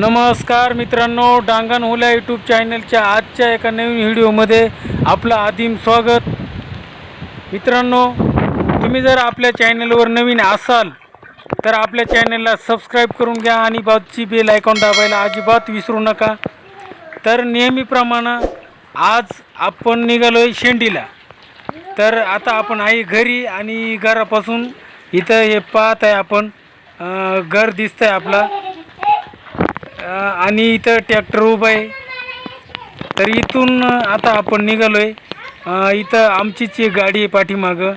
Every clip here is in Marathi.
नमस्कार मित्रांनो डांगण होल्या यूट्यूब चॅनलच्या आजच्या एका नवीन व्हिडिओमध्ये आपलं आदिम स्वागत. मित्रांनो तुम्ही जर आपल्या चॅनलवर नवीन असाल तर आपल्या चॅनलला सबस्क्राईब करून घ्या आणि बाजूची बेल आयकॉन दाबायला अजिबात विसरू नका. तर नेहमीप्रमाणे आज आपण निघालो आहे शेंडीला. तर आता आपण आहे घरी आणि घरापासून इथं हे पाहत आहे आपण घर दिसतं आहे आपला. आणि इथं ट्रॅक्टर उभं आहे. तर इथून आता आपण निघालो आहे इथं आमचीच एक गाडी आहे पाठीमागं.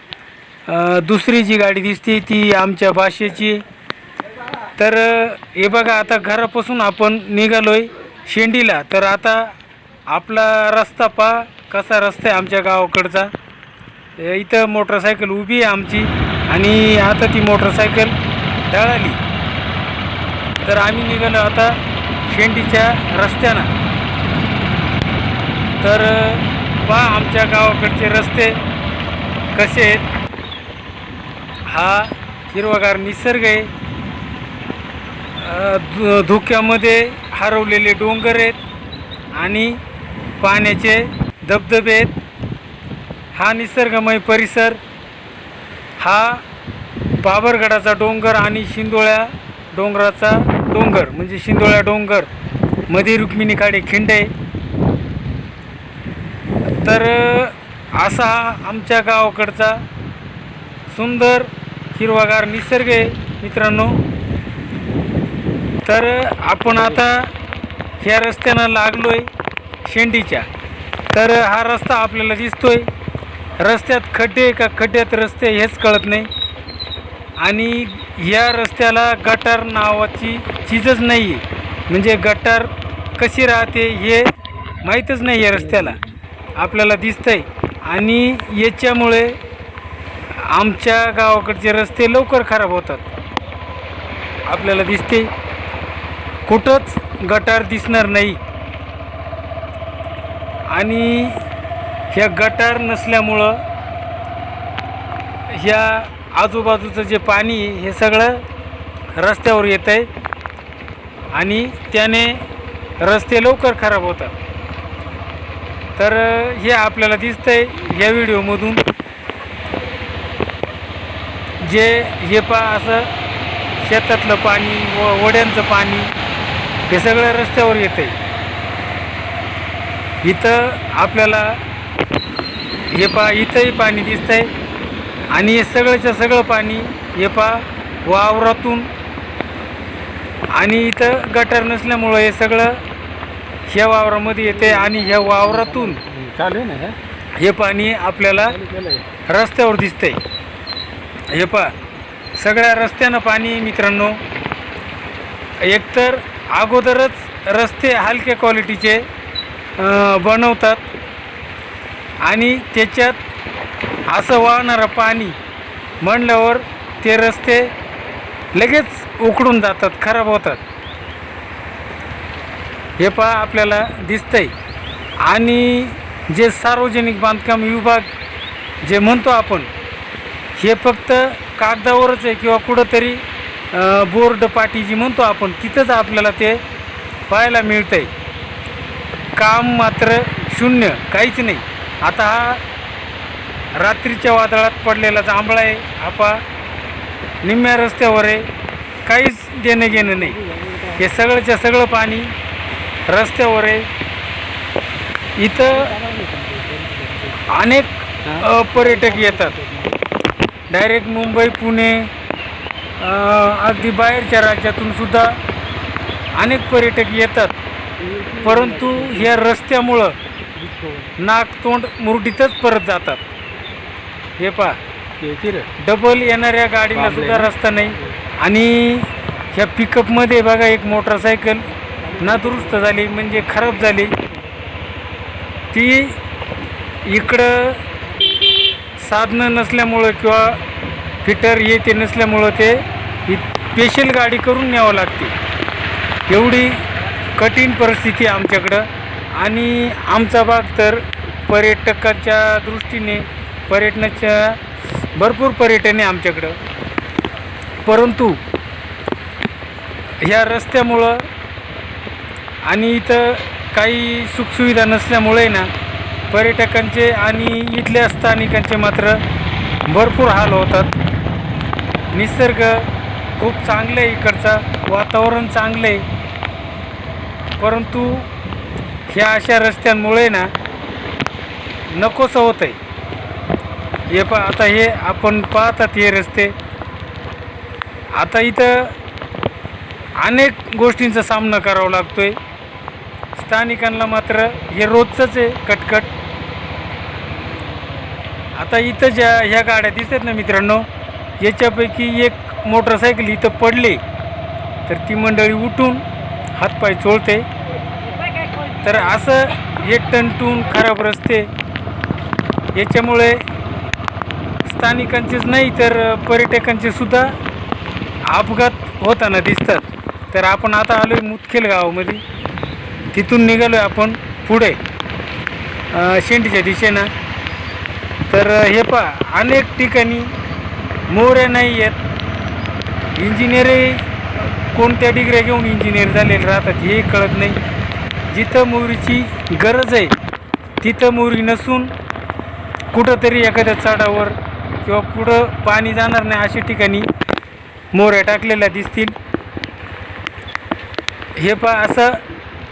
दुसरी जी गाडी दिसते ती आमच्या भाषेची आहे. तर हे बघा आता घरापासून आपण निघालो आहे शेंडीला. तर आता आपला रस्ता पा कसा रस्ता आहे आमच्या गावाकडचा. इथं मोटरसायकल उभी आहे आमची. आणि आता ती मोटरसायकल डळाली तर आम्ही निघालो आता शेंडीच्या रस्त्यानं. तर पहा आमच्या गावाकडचे रस्ते कसे आहेत. हा हिरवागार निसर्ग आहे. धु धुक्यामध्ये हरवलेले डोंगर आहेत आणि पाण्याचे धबधबे आहेत. हा निसर्गमय परिसर हा बाबरगडाचा डोंगर आणि शिंदोळ्या डोंगराचा डोंगर म्हणजे शिंदोळ्या डोंगरमध्ये रुक्मिणी काडे खिंड. आहे तर असा हा आमच्या गावाकडचा सुंदर हिरवागार निसर्ग आहे मित्रांनो. तर आपण आता ह्या रस्त्यानं लागलो आहे शेंडीच्या. तर हा रस्ता आपल्याला दिसतोय. रस्त्यात खड्डे का? खड्ड्यात रस्ते हेच कळत नाही. आणि या रस्त्याला गटार नावाची चीजच नाही आहे म्हणजे गटार कशी राहते हे माहीतच नाही या रस्त्याला. आपल्याला दिसतंय. आणि याच्यामुळे आमच्या गावाकडचे रस्ते लवकर खराब होतात. आपल्याला दिसते. कुठंच गटार दिसणार नाही. आणि ह्या गटार नसल्यामुळं ह्या आजूबाजूचं जे पाणी आहे, हे सगळं रस्त्यावर येत आहे. आणि त्याने रस्ते लवकर खराब होतात. तर हे आपल्याला दिसतंय या व्हिडिओमधून. जे हे पा असं शेतातलं पाणी व वड्यांचं पाणी हे सगळं रस्त्यावर येतं आहे. इथं आपल्याला हे पा इथंही पाणी दिसतंय. आणि हे सगळंच्या सगळं पाणी हे पा वावरातून आणि इथं गटार नसल्यामुळं हे सगळं ह्या वावरामध्ये येते आणि ह्या वावरातून हे? पाणी आपल्याला रस्त्यावर दिसतंय. हे पा सगळ्या रस्त्यानं पाणी मित्रांनो. एकतर अगोदरच रस्ते हलक्या क्वालिटीचे बनवतात. आणि त्याच्यात असं वाहणारं पाणी म्हणल्यावर ते रस्ते लगेच उकडून जातात खराब होतात. हे पहा आपल्याला दिसतंय. आणि जे सार्वजनिक बांधकाम विभाग जे म्हणतो आपण हे फक्त कागदावरच आहे किंवा कुठंतरी बोर्ड पाटी जी म्हणतो आपण तिथंच आपल्याला ते पाहायला मिळतं आहे काम मात्र शून्य काहीच नाही. आता हा रात्रीच्या वादळात पडलेला जांभळा आहे. आपा निम्म्या रस्त्यावर आहे. काहीच देणं घेणं नाही. हे सगळंच्या सगळं पाणी रस्त्यावर आहे. इथं अनेक पर्यटक येतात. डायरेक्ट मुंबई पुणे अगदी बाहेरच्या राज्यातून सुद्धा अनेक पर्यटक येतात. परंतु ह्या रस्त्यामुळं नाक तोंड मुरडीतच परत जातात. हे पहा. डबल येणाऱ्या गाडीला सुद्धा रस्ता नाही. आणि ह्या पिकअपमध्ये बघा एक मोटरसायकल नादुरुस्त झाली म्हणजे खराब झाली. ती इकडं साधनं नसल्यामुळं किंवा फिटर हे ते नसल्यामुळं ते स्पेशल गाडी करून न्यावं लागते. एवढी कठीण परिस्थिती आमच्याकडं. आणि आमचा भाग तर पर्यटकाच्या दृष्टीने पर्यटनाच्या भरपूर पर्यटन आहे आमच्याकडं. परंतु ह्या रस्त्यामुळं आणि इथं काही सुखसुविधा नसल्यामुळे ना पर्यटकांचे आणि इथल्या स्थानिकांचे मात्र भरपूर हाल होतात. निसर्ग खूप चांगलं आहे इकडचा वातावरण चांगलं आहे परंतु ह्या अशा रस्त्यांमुळे ना नकोसं होतं आहे हे पा आता हे आपण पाहतात हे रस्ते. आता इथं अनेक गोष्टींचा सामना करावा लागतो आहे स्थानिकांना मात्र हे रोजचंच आहे कटकट. आता इथं ज्या ह्या गाड्या दिसतात ना मित्रांनो याच्यापैकी एक मोटरसायकल इथं पडली. तर ती मंडळी उठून हातपाय चोळते. तर असं हे टनटून खराब रस्ते याच्यामुळे स्थानिकांचेच नाही तर पर्यटकांचे सुद्धा अपघात होताना दिसतात. तर आपण आता आलो आहे मुतखेल गावामध्ये तिथून निघालो आहे आपण पुढे शेंडीच्या दिशेनं. तर हे पा अनेक ठिकाणी मोऱ्या नाही आहेत. इंजिनिअरही कोणत्या डिग्र्या घेऊन इंजिनियर झालेले राहतात हे कळत नाही. जिथं मोरीची गरज आहे तिथं मोरी नसून कुठंतरी एखाद्या चाडावर किंवा कुठं पाणी जाणार नाही अशा ठिकाणी मोऱ्या टाकलेल्या दिसतील. हे पा असं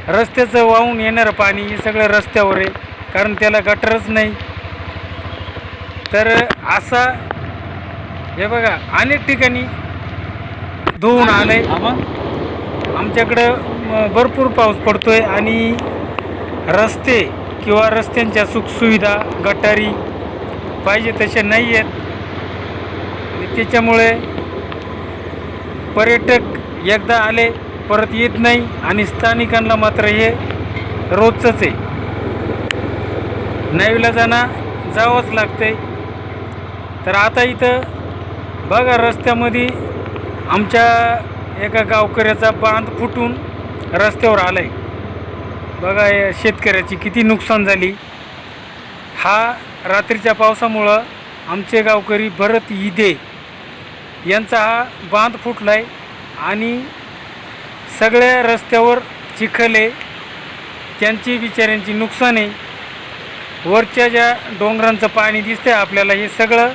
रस्त्याचं वाहून येणारं पाणी हे सगळं रस्त्यावर आहे कारण त्याला गटरच नाही. तर असा हे बघा अनेक ठिकाणी धुवून आलंय. आमच्याकडं म, भरपूर पाऊस पडतोय आणि रस्ते किंवा रस्त्यांच्या सुखसुविधा गटारी पाहिजे तसे नाही आहेत. आणि त्याच्यामुळे पर्यटक एकदा आले परत येत नाही आणि स्थानिकांना मात्र हे रोजचंच आहे. नाईविलाजांना जावंच लागते तर आता इथं बघा रस्त्यामध्ये आमच्या एका गावकऱ्याचा बांध फुटून रस्त्यावर आला आहे बघा या शेतकऱ्याची किती नुकसान झाली. हा रात्रीच्या पावसामुळं आमचे गावकरी भरत इदे यांचा हा बांध फुटला आहे आणि सगळ्या रस्त्यावर चिखले त्यांची बिचाऱ्यांची नुकसान वरच्या ज्या डोंगरांचं पाणी दिसतंय आपल्याला हे सगळं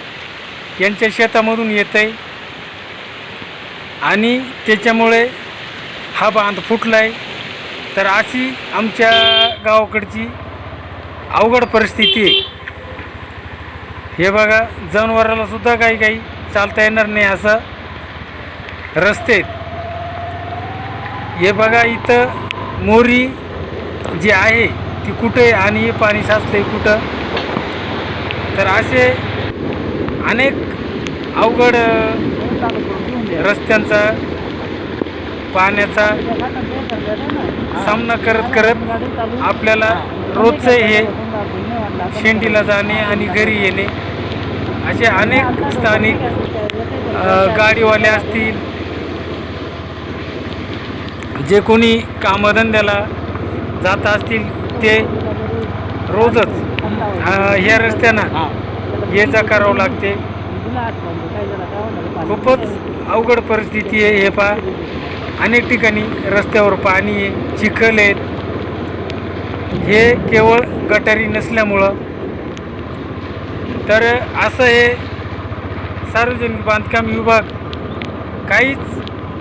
यांच्या शेतामधून येतं आहे आणि त्याच्यामुळे हा बांध फुटला आहे तर अशी आमच्या गावाकडची अवघड परिस्थिती आहे. हे बघा जनावराला सुद्धा काही काही चालता येणार नाही असं रस्ते हे बघा इथं मोरी जी आहे ती कुठे आणि पाणी साचलं आहे कुठं? तर असे अनेक अवघड रस्त्यांचा पाण्याचा सामना करत करत आपल्याला रोजचं हे शेंडीला जाणे आणि घरी येणे. असे अनेक स्थानिक गाडीवाले असतील. जे कोणी कामधंद्याला जात असतील ते रोजच ह्या रस्त्यानं ये जा करावं लागते. खूपच अवघड परिस्थिती आहे हे पा अनेक ठिकाणी रस्त्यावर पाणी आहे चिखल आहेत. हे केवळ गटारी नसल्यामुळं. तर असं हे सार्वजनिक बांधकाम विभाग काहीच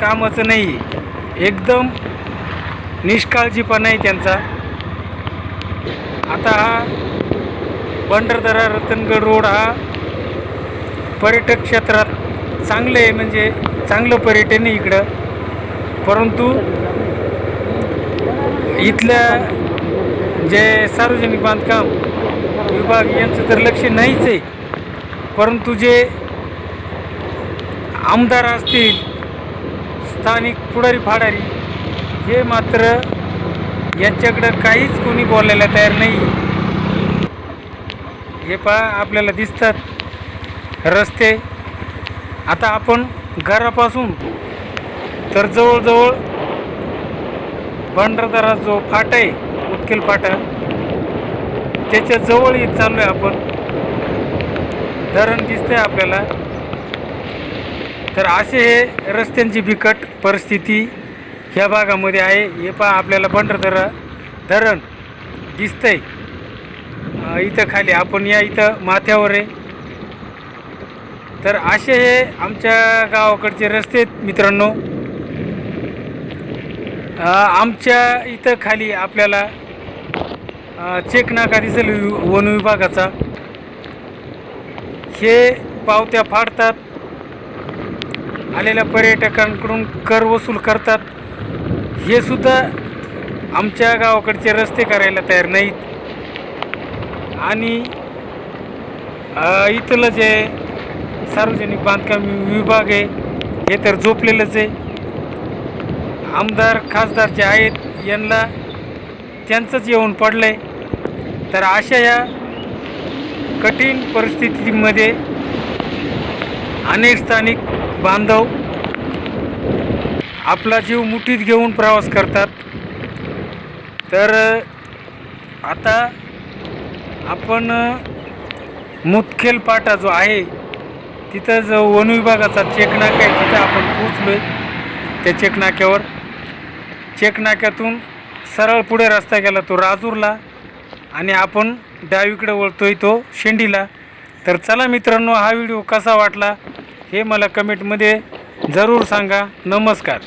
कामाचं नाही. आहे एकदम निष्काळजीपणा आहे त्यांचा. आता हा भंडारदरा रतनगड रोड हा पर्यटक क्षेत्रात चांगलं आहे म्हणजे चांगलं पर्यटन आहे इकडं. परंतु इथल्या जे सार्वजनिक बांधकाम विभाग यांचं तर लक्ष नाहीच आहे. परंतु जे आमदार असतील स्थानिक पुढारी फाडारी हे मात्र यांच्याकडं काहीच कोणी बोलायला तयार नाही. हे पहा आपल्याला दिसतात रस्ते. आता आपण घरापासून तर जवळजवळ भंडारदारा जो फाटा आहे उत्केल फाटा त्याच्याजवळ येत चाललो आहे आपण. धरण दिसतंय आपल्याला. तर असे हे रस्त्यांची बिकट परिस्थिती ह्या भागामध्ये आहे. हे पहा आपल्याला पंढरधर धरण दिसतंय. इथं खाली आपण या इथं माथ्यावर आहे. तर असे हे आमच्या गावाकडचे रस्ते आहेत मित्रांनो. आमच्या इथं खाली आपल्याला चेक नाका दिसेल वि- वन विभागाचा. हे पावत्या फाडतात. आलेल्या पर्यटकांकडून कर वसूल करतात. हे सुद्धा आमच्या गावाकडचे रस्ते करायला तयार नाहीत. आणि इथलं जे सार्वजनिक बांधकाम विभाग आहे हे तर झोपलेलंच आहे. आमदार खासदार जे आहेत यांना त्यांचंच येऊन पडलं आहे तर अशा या कठीण परिस्थितीमध्ये अनेक स्थानिक बांधव आपला जीव मुठीत घेऊन प्रवास करतात. तर आता आपण मुतखेल पाटा जो आहे तिथं जो वन विभागाचा चेकनाका आहे तिथं आपण पोचलो आहे त्या चेकनाक्यावर. चेकनाक्यातून सरळ पुढे रस्ता गेला तो राजूरला. आणि आपण डावीकडे वळतोय तो शेंडीला. तर चला मित्रांनो हा व्हिडिओ कसा वाटला हे मला कमेंटमध्ये जरूर सांगा. नमस्कार.